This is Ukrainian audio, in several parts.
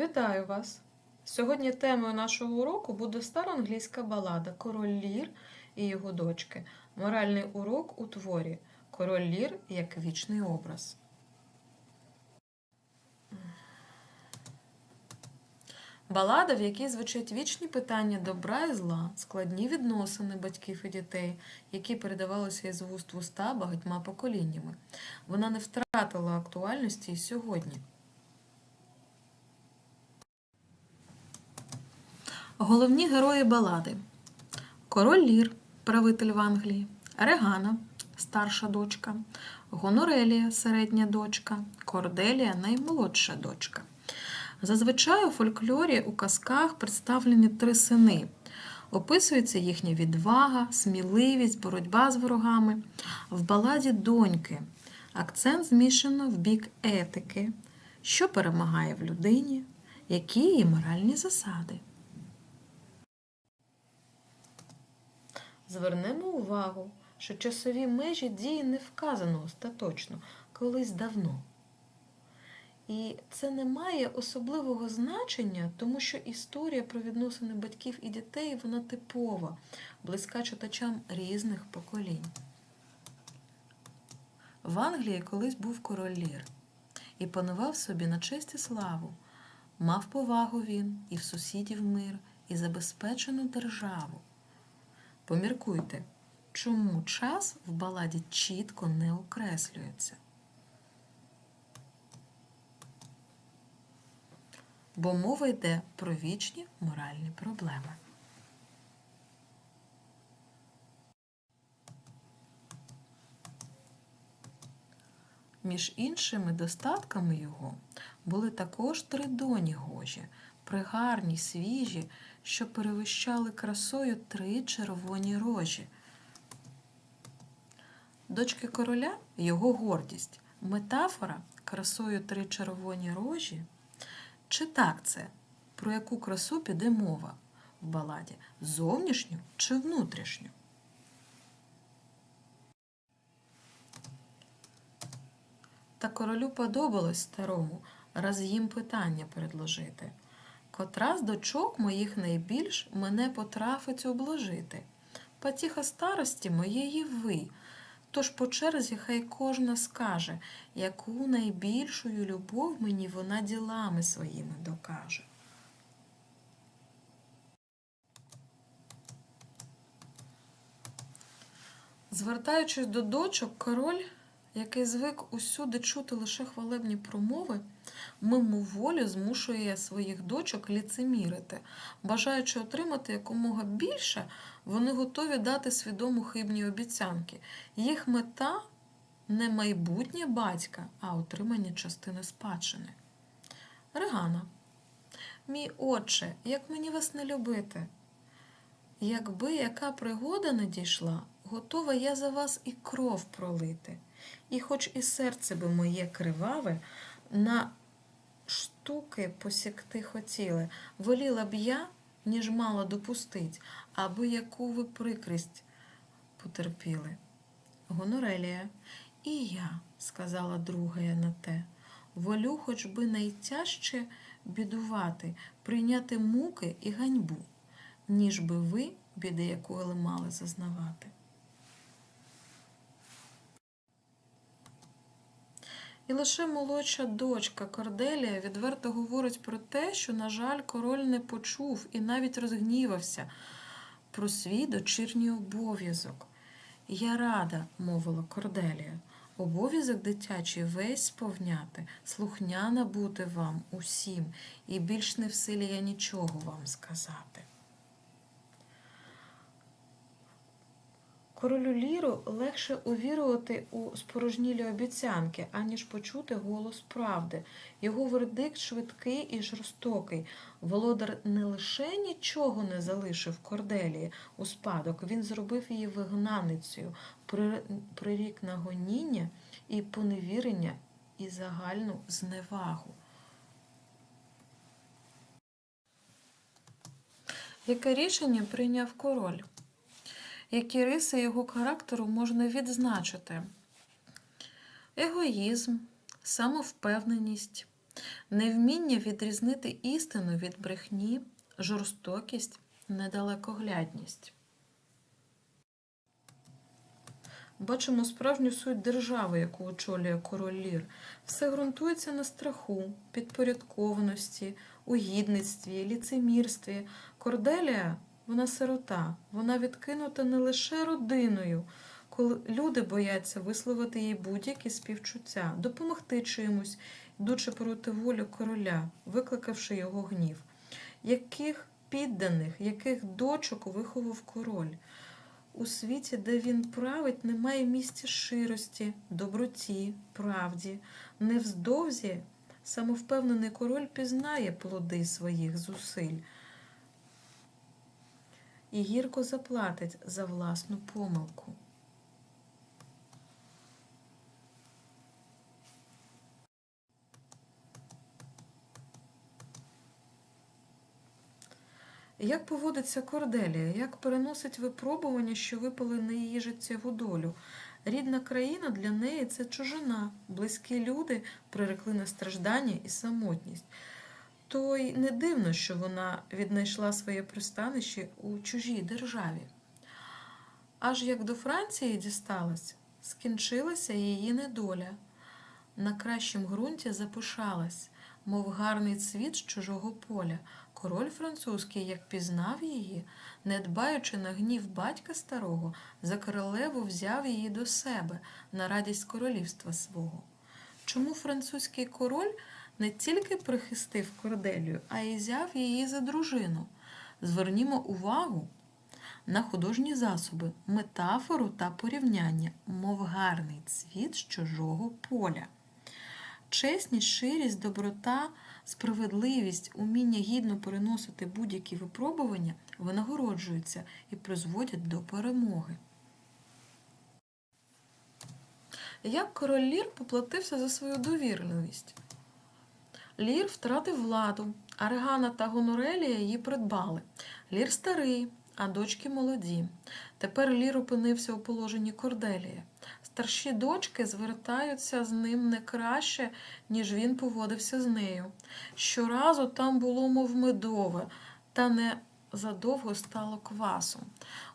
Вітаю вас! Сьогодні темою нашого уроку буде староанглійська балада Король Лір і його дочки. Моральний урок у творі Король Лір як вічний образ. Балада, в якій звучать вічні питання добра і зла, складні відносини батьків і дітей, які передавалися із вуст в уста багатьма поколіннями. Вона не втратила актуальності і сьогодні. Головні герої балади: Король Лір, правитель в Англії, Регана, старша дочка, Гонорелія, середня дочка, Корделія, наймолодша дочка. Зазвичай у фольклорі у казках представлені три сини. Описується їхня відвага, сміливість, боротьба з ворогами. В баладі доньки акцент змішано в бік етики, що перемагає в людині, які її моральні засади. Звернемо увагу, що часові межі дії не вказано остаточно, колись давно. І це не має особливого значення, тому що історія про відносини батьків і дітей вона типова, близька читачам різних поколінь. В Англії колись був король Лір і панував собі на честь і славу. Мав повагу він і в сусідів мир, і забезпечену державу. Поміркуйте, чому час в баладі чітко не окреслюється. Бо мова йде про вічні моральні проблеми. Між іншими достатками його були також три доні гожі, пригарні, свіжі, що перевищали красою три червоні рожі. Дочки короля його гордість, метафора красою три червоні рожі. Чи так це? Про яку красу піде мова в баладі? Зовнішню чи внутрішню? Та королю подобалось старому раз їм питання предложити. Котра з дочок моїх найбільш мене потрафить обложити. Потіха старості моєї ви. Тож по черзі хай кожна скаже, яку найбільшою любов мені вона ділами своїми докаже. Звертаючись до дочок, король, який звик усюди чути лише хвалебні промови, мимоволі змушує своїх дочок ліцемірити. Бажаючи отримати якомога більше, вони готові дати свідому хибні обіцянки. Їх мета не майбутнє батька, а отримання частини спадщини. Регана. Мій отче, як мені вас не любити? Якби яка пригода надійшла, готова я за вас і кров пролити. І хоч і серце би моє криваве, на штуки посікти хотіли, воліла б я, ніж мало допустить, аби яку ви прикрість потерпіли. Гонорелія, і я, сказала друга я на те, волю хоч би найтяжче бідувати, прийняти муки і ганьбу, ніж би ви, біди якої мали зазнавати. І лише молодша дочка Корделія відверто говорить про те, що, на жаль, король не почув і навіть розгнівався про свій дочірній обов'язок. Я рада, мовила Корделія, обов'язок дитячий весь сповняти, слухняна бути вам усім, і більш не в силі я нічого вам сказати. Королю Ліру легше увірувати у спорожнілі обіцянки, аніж почути голос правди. Його вердикт швидкий і жорстокий. Володар не лише нічого не залишив Корделії у спадок, він зробив її вигнаницею, прирік на гоніння і поневірення і загальну зневагу. Яке рішення прийняв король? Які риси його характеру можна відзначити: егоїзм, самовпевненість, невміння відрізнити істину від брехні, жорстокість, недалекоглядність. Бачимо справжню суть держави, яку очолює король Лір. Все ґрунтується на страху, підпорядкованості, угідництві, ліцемірстві. Корделія вона сирота, вона відкинута не лише родиною, коли люди бояться висловити їй будь-які співчуття, допомогти чимось, йдучи проти волі короля, викликавши його гнів. Яких підданих, яких дочок виховав король? У світі, де він править, немає місця ширості, доброті, правді. Невздовзі самовпевнений король пізнає плоди своїх зусиль і гірко заплатить за власну помилку. Як поводиться Корделія, як переносить випробування, що випали на її життєву долю? Рідна країна для неї це чужина, близькі люди прирекли на страждання і самотність. То й не дивно, що вона віднайшла своє пристанище у чужій державі. Аж як до Франції дісталась, скінчилася її недоля. На кращім ґрунті запишалась, мов гарний цвіт з чужого поля. Король французький, як пізнав її, не дбаючи на гнів батька старого, за королеву взяв її до себе на радість королівства свого. Чому французький король не тільки прихистив Корделію, а й взяв її за дружину? Звернімо увагу на художні засоби, метафору та порівняння, мов гарний цвіт з чужого поля. Чесність, ширість, доброта, справедливість, уміння гідно переносити будь-які випробування винагороджуються і призводять до перемоги. Як король Лір поплатився за свою довірливість? Лір втратив владу, а та Гонорелія її придбали. Лір старий, а дочки молоді. Тепер Лір опинився у положенні Корделія. Старші дочки звертаються з ним не краще, ніж він поводився з нею. Щоразу там було, мов медове, та не задовго стало квасом.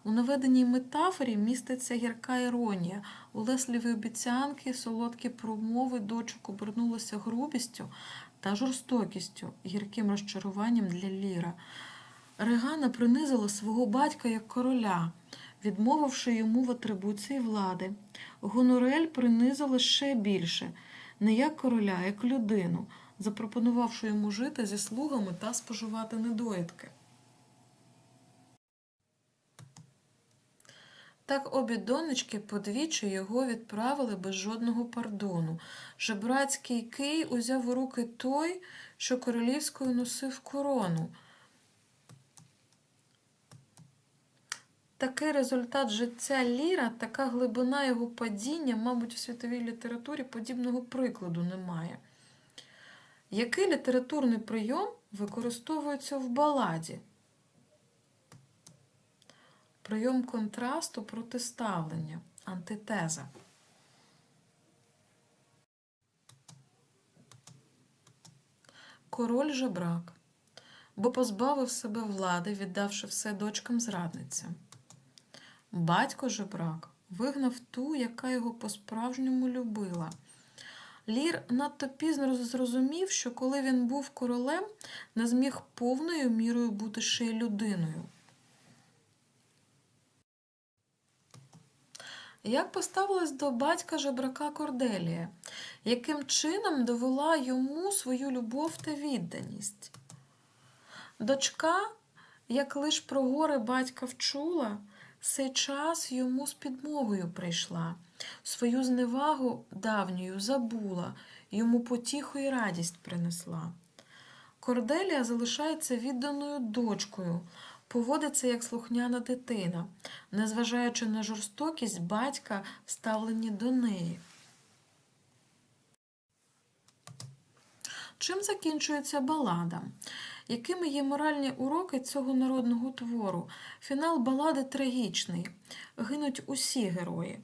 У наведеній метафорі міститься гірка іронія. Улесливі обіцянки, солодкі промови дочок обернулися грубістю та жорстокістю, гірким розчаруванням для Ліра. Регана принизила свого батька як короля, відмовивши йому в атрибуції влади. Гонорель принизила ще більше, не як короля, а як людину, запропонувавши йому жити зі слугами та споживати недоїдки. Так обі донечки подвічі його відправили без жодного пардону. Жебрацький кий узяв у руки той, що королівською носив корону. Такий результат життя Ліра, така глибина його падіння, мабуть, у світовій літературі подібного прикладу немає. Який літературний прийом використовується в баладі? Прийом контрасту протиставлення, антитеза. Король жебрак, бо позбавив себе влади, віддавши все дочкам зрадницям. Батько жебрак вигнав ту, яка його по-справжньому любила. Лір надто пізно зрозумів, що коли він був королем, не зміг повною мірою бути ще й людиною. Як поставилась до батька жебрака Корделія, яким чином довела йому свою любов та відданість? Дочка, як лиш про горе батька вчула, сей час йому з підмогою прийшла, свою зневагу давньою забула, йому потіху і радість принесла. Корделія залишається відданою дочкою, поводиться як слухняна дитина, незважаючи на жорстокість батька, вставлені до неї. Чим закінчується балада? Якими є моральні уроки цього народного твору? Фінал балади трагічний, гинуть усі герої.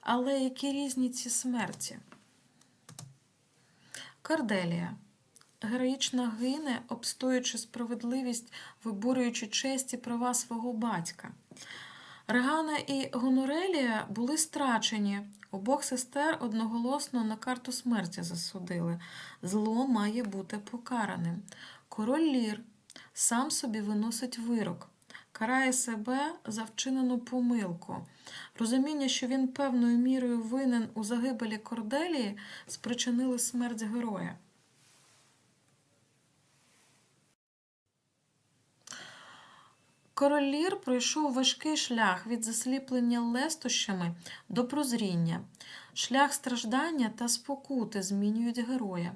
Але які різні ці смерті? Карделія. Героїчно гине, обстоюючи справедливість, виборюючи честь і права свого батька. Регана і Гонорелія були страчені. Обох сестер одноголосно на карту смерті засудили. Зло має бути покараним. Король Лір сам собі виносить вирок, карає себе за вчинену помилку. Розуміння, що він певною мірою винен у загибелі Корделії, спричинили смерть героя. Король Лір пройшов важкий шлях від засліплення лестощами до прозріння. Шлях страждання та спокути змінюють героя.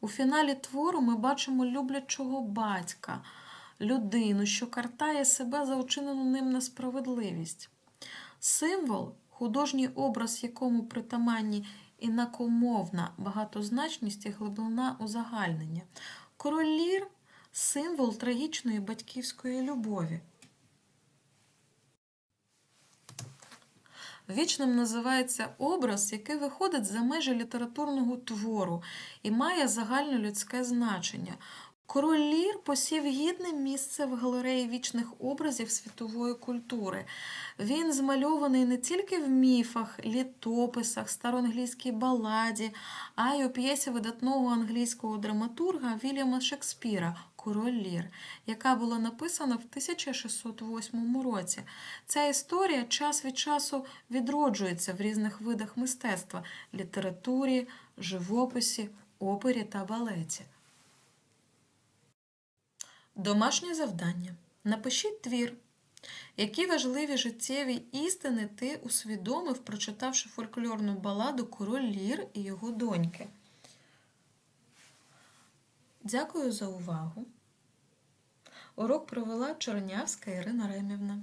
У фіналі твору ми бачимо люблячого батька, людину, що картає себе за вчинену ним несправедливість. Символ, художній образ, якому притаманні інакомовна багатозначність і глибина узагальнення. Король Лір – символ трагічної батьківської любові. Вічним називається образ, який виходить за межі літературного твору і має загальнолюдське значення. Король Лір посів гідне місце в галереї вічних образів світової культури. Він змальований не тільки в міфах, літописах, староанглійській баладі, а й у п'єсі видатного англійського драматурга Вільяма Шекспіра Король Лір, яка була написана в 1608 році. Ця історія час від часу відроджується в різних видах мистецтва літературі, живописі, опері та балеті. Домашнє завдання. Напишіть твір. Які важливі життєві істини ти усвідомив, прочитавши фольклорну баладу Король Лір і його доньки? Дякую за увагу. Урок провела Чорнявська Ірина Ремівна.